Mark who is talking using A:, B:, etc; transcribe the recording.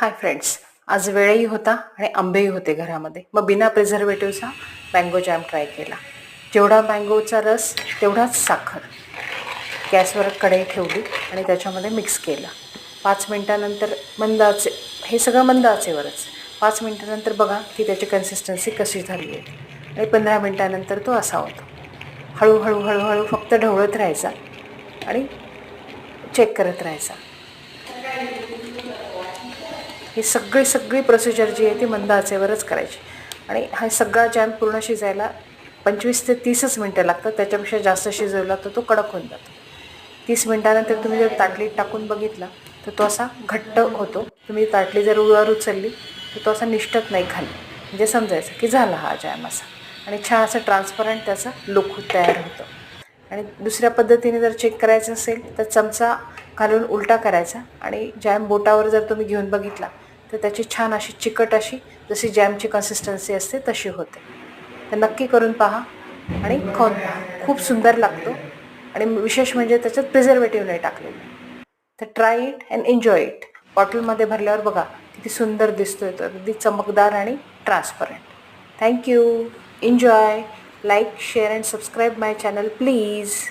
A: Hi friends आज वेळही होता आणि आंबेही होते घरामध्ये. मग बिना प्रिझर्वेटिव्हचा मँगो जॅम ट्राय केला. जेवढा मँगोचा रस तेवढाच साखर. गॅसवर कढई ठेवली आणि त्याच्यामध्ये मिक्स केला. पाच मिनटानंतर मंदाचे हे सगळं मंद आचेवरच पाच मिनटानंतर बघा की त्याची कन्सिस्टन्सी कशी झाली आहे. आणि पंधरा मिनटानंतर तो असा होतो. हळूहळू हळूहळू फक्त ढवळत राहायचा आणि चेक करत राहायचा. ही सगळी सगळी प्रोसिजर जी आहे ती मंद आचेवरच करायची. आणि हा सगळा जॅम पूर्ण शिजायला पंचवीस ते तीसच मिनटं लागतात. त्याच्यापेक्षा जास्त शिजवला तर तो कडक होऊन जातो. तीस मिनटानंतर तुम्ही जर ताटलीत टाकून बघितला तर तो असा घट्ट होतो. तुम्ही ताटली जर उळवर उचलली तर तो असा निष्ठत नाही खाली. म्हणजे समजायचं की झाला हा जॅम असा. आणि छान असं ट्रान्सपरंट त्याचा लुक तयार होतो. आणि दुसऱ्या पद्धतीने जर चेक करायचं असेल तर चमचा घालून उलटा करायचा. आणि जॅम बोटावर जर तुम्ही घेऊन बघितला तर त्याची छान अशी चिकट अशी जशी जॅमची कन्सिस्टन्सी असते तशी होते. तर नक्की करून पहा आणि खाऊन पहा. खूप सुंदर लागतो. आणि विशेष म्हणजे त्याच्यात प्रिझर्वेटिव्ह नाही टाकलेलं. तर try it and enjoy it बॉटलमध्ये भरल्यावर बघा किती सुंदर दिसतोय तो. अगदी चमकदार आणि transparent thank you enjoy like share and subscribe my channel please.